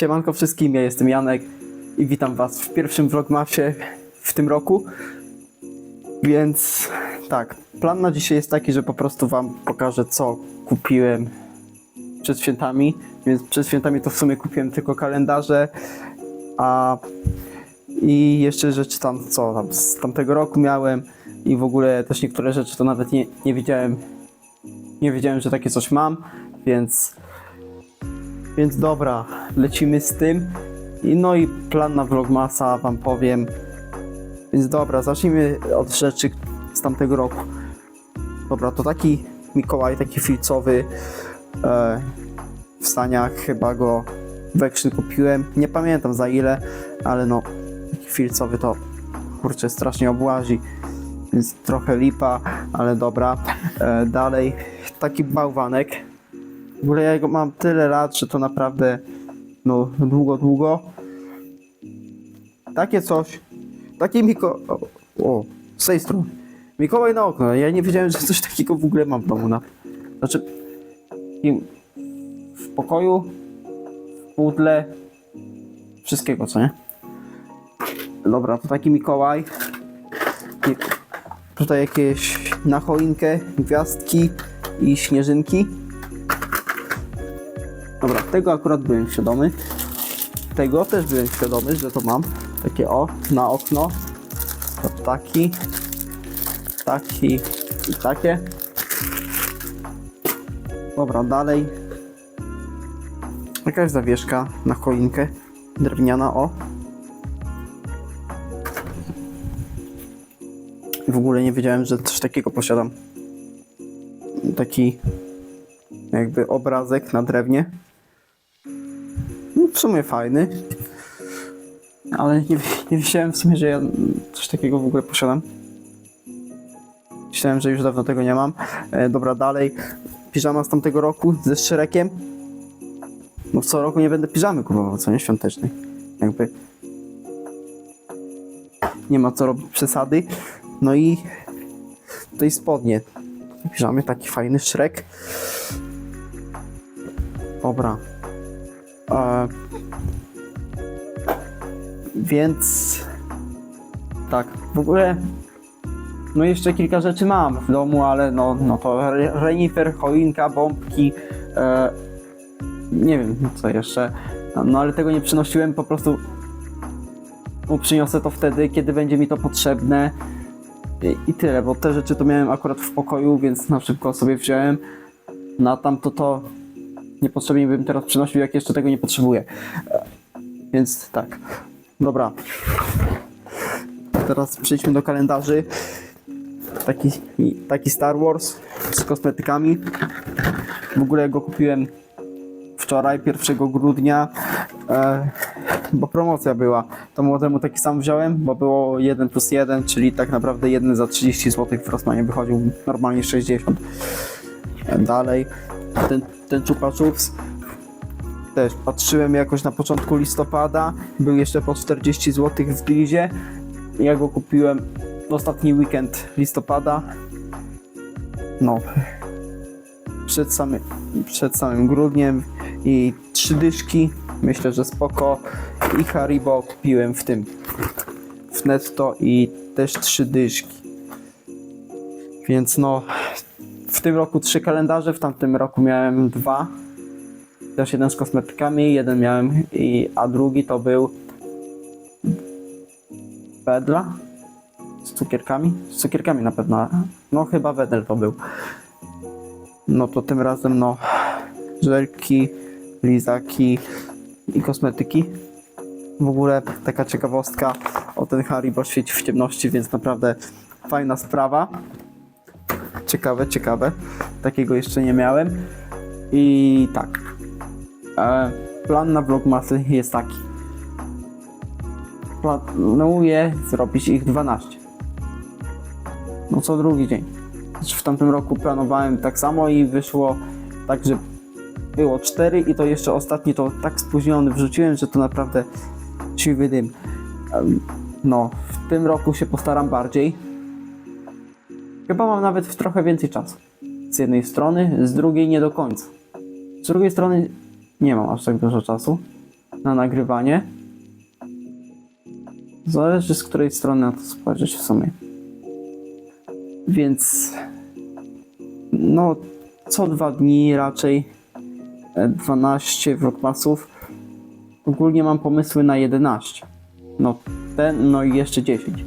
Siemanko wszystkim, ja jestem Janek i witam was w pierwszym vlogmasie w tym roku. Więc tak, plan na dzisiaj jest taki, że po prostu wam pokażę co kupiłem przed świętami. Więc przed świętami to w sumie kupiłem tylko kalendarze, a i jeszcze rzeczy tam, co tam z tamtego roku miałem i w ogóle też niektóre rzeczy to nawet nie, nie wiedziałem, nie wiedziałem, że takie coś mam, więc więc dobra, lecimy z tym. I no i plan na vlogmasa wam powiem. Więc dobra, zacznijmy od rzeczy z tamtego roku. Dobra, to taki Mikołaj, taki filcowy e, w staniach, chyba go w kupiłem. Nie pamiętam za ile, ale no filcowy to kurczę strasznie obłazi. Więc trochę lipa, ale dobra. E, dalej taki bałwanek. W ogóle ja go mam tyle lat, że to naprawdę no długo, długo. Takie coś. Takie Miko... O, o z tej strony. Mikołaj na okno. Ja nie wiedziałem, że coś takiego w ogóle mam w domu. Na... Znaczy... i W pokoju, w pudle, wszystkiego, co nie? Dobra, to taki Mikołaj. Tutaj jakieś na choinkę, gwiazdki i śnieżynki. Dobra, tego akurat byłem świadomy. Tego też byłem świadomy, że to mam. Takie o, na okno. Taki. Taki i takie. Dobra, dalej. Jakaś zawieszka na choinkę. Drewniana, o. W ogóle nie wiedziałem, że coś takiego posiadam. Taki jakby obrazek na drewnie. Sumie fajny. Ale nie, nie wiedziałem w sumie, że ja coś takiego w ogóle posiadam. Myślałem, że już dawno tego nie mam. E, dobra, dalej. Piżama z tamtego roku ze szczerekiem. No co roku nie będę piżamy kupował, co nie? Świątecznej. Jakby nie ma co robić przesady. No i tutaj spodnie. Piżamy taki fajny szrek. Dobra. Więc tak, w ogóle no jeszcze kilka rzeczy mam w domu, ale no, no to re- renifer, choinka, bombki, e, nie wiem co jeszcze, no, no ale tego nie przynosiłem, po prostu no, przyniosę to wtedy, kiedy będzie mi to potrzebne. I, i tyle, bo te rzeczy to miałem akurat w pokoju, więc na szybko sobie wziąłem, na tamto to niepotrzebnie bym teraz przynosił, jak jeszcze tego nie potrzebuję. Więc tak. Dobra. Teraz przejdźmy do kalendarzy. Taki, taki Star Wars z kosmetykami. W ogóle go kupiłem wczoraj, 1 grudnia, e, bo promocja była. To młodemu taki sam wziąłem, bo było 1 plus 1, czyli tak naprawdę jeden za 30 zł w Rossmanie wychodził normalnie 60. E, Dalej, ten, ten Chupa Chups też patrzyłem jakoś na początku listopada, był jeszcze po 40 zł w Glizie. Ja go kupiłem w ostatni weekend listopada. No, przed samym, przed samym grudniem i trzy dyszki, myślę, że spoko. I Haribo kupiłem w tym, w netto i też trzy dyszki. Więc no, w tym roku trzy kalendarze, w tamtym roku miałem dwa. Też jeden z kosmetykami, jeden miałem, i, a drugi to był Wedla z cukierkami. Z cukierkami na pewno. No chyba Wedel to był. No to tym razem no żelki, lizaki i kosmetyki. W ogóle taka ciekawostka o ten Haribo świeci w ciemności, więc naprawdę fajna sprawa. Ciekawe, ciekawe. Takiego jeszcze nie miałem. I tak. E, plan na vlogmasy jest taki. Planuję zrobić ich 12. No co drugi dzień. Znaczy w tamtym roku planowałem tak samo i wyszło tak, że było 4 i to jeszcze ostatni to tak spóźniony wrzuciłem, że to naprawdę siwy dym. No, w tym roku się postaram bardziej. Chyba mam nawet trochę więcej czasu. Z jednej strony, z drugiej nie do końca. Z drugiej strony nie mam aż tak dużo czasu. na nagrywanie. Zależy z której strony na to spojrzeć w sumie. Więc no co dwa dni raczej e, 12 vlogmasów. Ogólnie mam pomysły na 11. No ten, no i jeszcze 10.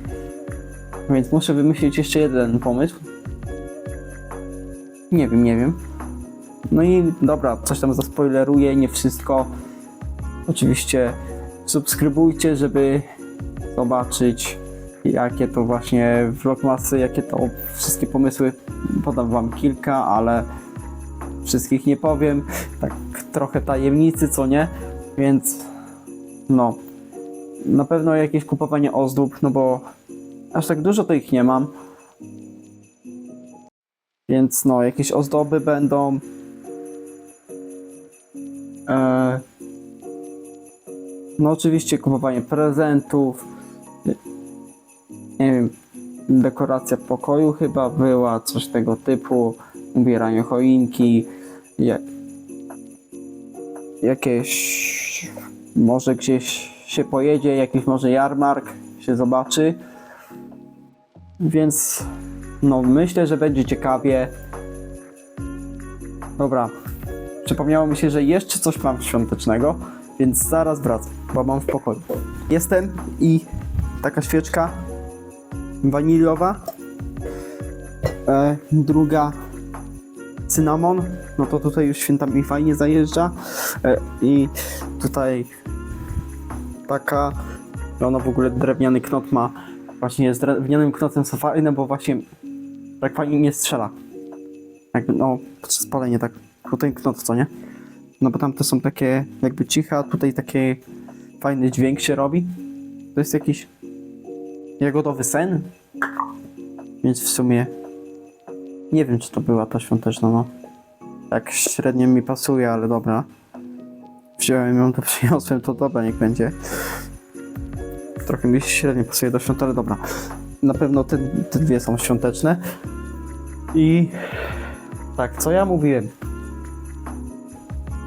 Więc muszę wymyślić jeszcze jeden pomysł. Nie wiem, nie wiem. No i dobra, coś tam zaspoileruję, nie wszystko. Oczywiście subskrybujcie, żeby zobaczyć jakie to właśnie vlogmasy, jakie to wszystkie pomysły. Podam wam kilka, ale wszystkich nie powiem. Tak trochę tajemnicy, co nie? Więc no, na pewno jakieś kupowanie ozdób, no bo aż tak dużo to ich nie mam. Więc no, jakieś ozdoby będą. E, no oczywiście kupowanie prezentów. Nie wiem, dekoracja pokoju chyba była, coś tego typu. Ubieranie choinki. Ja, jakieś może gdzieś się pojedzie, jakiś może jarmark się zobaczy. Więc no myślę, że będzie ciekawie. Dobra. Przypomniało mi się, że jeszcze coś mam świątecznego, więc zaraz wracam, bo mam w pokoju. Jestem i taka świeczka waniliowa. E, druga cynamon, no to tutaj już święta mi fajnie zajeżdża. E, I tutaj taka, ona w ogóle drewniany knot ma. Właśnie z drewnianym knotem są fajne, bo właśnie tak fajnie nie strzela. Jakby, no, podczas palenia tak, tutaj knot, co nie? No bo tamte są takie jakby ciche, a tutaj taki fajny dźwięk się robi. To jest jakiś jagodowy sen. Więc w sumie nie wiem, czy to była ta świąteczna, no. Tak średnio mi pasuje, ale dobra. Wziąłem ją, to przyniosłem, to dobra, niech będzie. Trochę mi średnio pasuje do świąt, ale dobra. Na pewno te, te dwie są świąteczne. I tak, co ja mówiłem?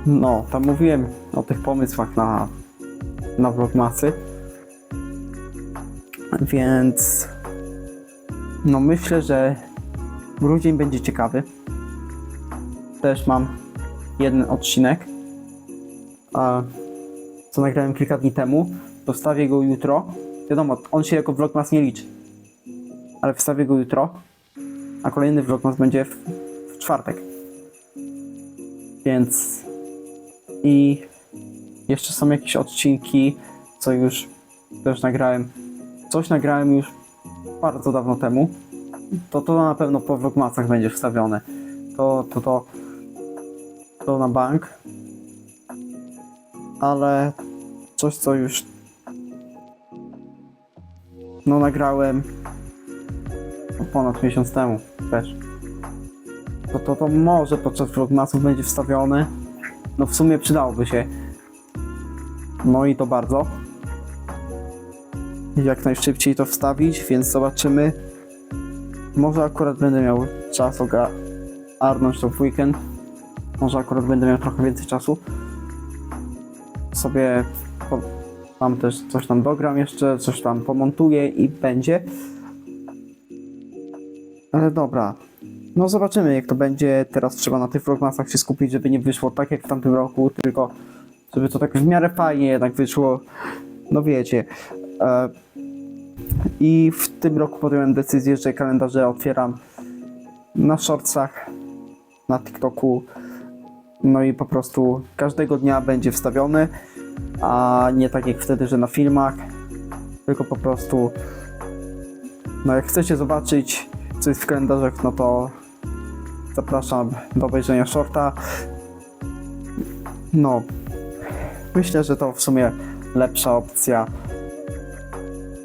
No, tam mówiłem o tych pomysłach na, na vlogmasy. Więc no myślę, że grudzień będzie ciekawy. Też mam jeden odcinek, a, co nagrałem kilka dni temu. To wstawię go jutro. Wiadomo, on się jako vlogmas nie liczy, ale wstawię go jutro, a kolejny vlogmas będzie w, w czwartek. Więc i jeszcze są jakieś odcinki, co już też nagrałem. Coś nagrałem już bardzo dawno temu. To to na pewno po vlogmasach będzie wstawione. To, to, to, to na bank. Ale coś, co już no nagrałem ponad miesiąc temu też. To, to, to może podczas vlogmasów będzie wstawione. No w sumie przydałoby się. No i to bardzo. Jak najszybciej to wstawić, więc zobaczymy. Może akurat będę miał czas ogarnąć to w weekend. Może akurat będę miał trochę więcej czasu. Sobie tam też coś tam dogram jeszcze, coś tam pomontuję i będzie. Ale dobra. No zobaczymy jak to będzie. Teraz trzeba na tych vlogmasach się skupić, żeby nie wyszło tak jak w tamtym roku, tylko żeby to tak w miarę fajnie jednak wyszło. No wiecie. E, I w tym roku podjąłem decyzję, że kalendarze otwieram na shortsach, na TikToku. No i po prostu każdego dnia będzie wstawiony, a nie tak jak wtedy, że na filmach, tylko po prostu no jak chcecie zobaczyć co jest w kalendarzach, no to zapraszam do obejrzenia shorta. No, myślę, że to w sumie lepsza opcja.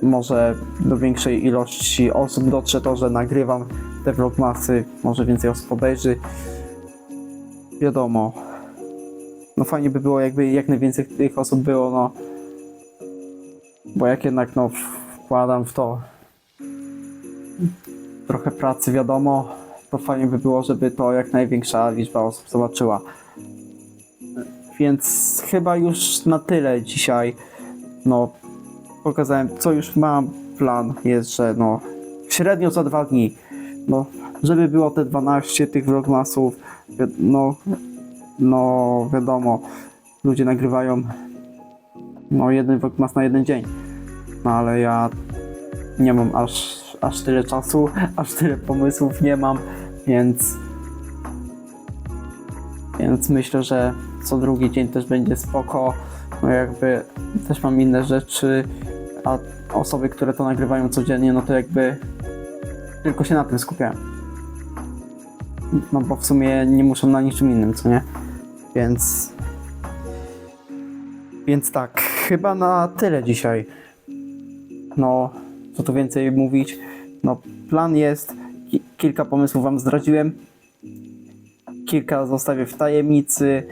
Może do większej ilości osób dotrze to, że nagrywam te vlogmasy, może więcej osób obejrzy. Wiadomo, no fajnie by było, jakby jak najwięcej tych osób było, no. Bo jak jednak, no, wkładam w to trochę pracy, wiadomo, to fajnie by było, żeby to jak największa liczba osób zobaczyła. Więc chyba już na tyle dzisiaj. No, pokazałem, co już mam. Plan jest, że no, średnio za dwa dni. No, żeby było te 12 tych vlogmasów, no, no wiadomo, ludzie nagrywają no jeden vlogmas na jeden dzień. No ale ja nie mam aż, aż tyle czasu, aż tyle pomysłów nie mam, więc więc myślę, że co drugi dzień też będzie spoko. No jakby też mam inne rzeczy, a osoby, które to nagrywają codziennie, no to jakby tylko się na tym skupiają. No bo w sumie nie muszą na niczym innym, co nie? Więc. Więc tak, chyba na tyle dzisiaj. No, co tu więcej mówić? No, plan jest, ki- kilka pomysłów Wam zdradziłem. Kilka zostawię w tajemnicy.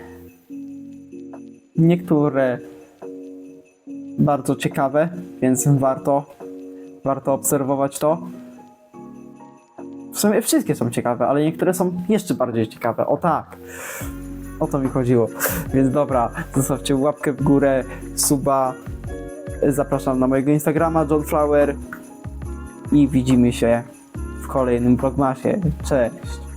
Niektóre bardzo ciekawe, więc warto, warto obserwować to. W sumie wszystkie są ciekawe, ale niektóre są jeszcze bardziej ciekawe. O tak. O to mi chodziło. Więc dobra, zostawcie łapkę w górę, suba. Zapraszam na mojego Instagrama johnflower i widzimy się w kolejnym vlogmasie. Cześć.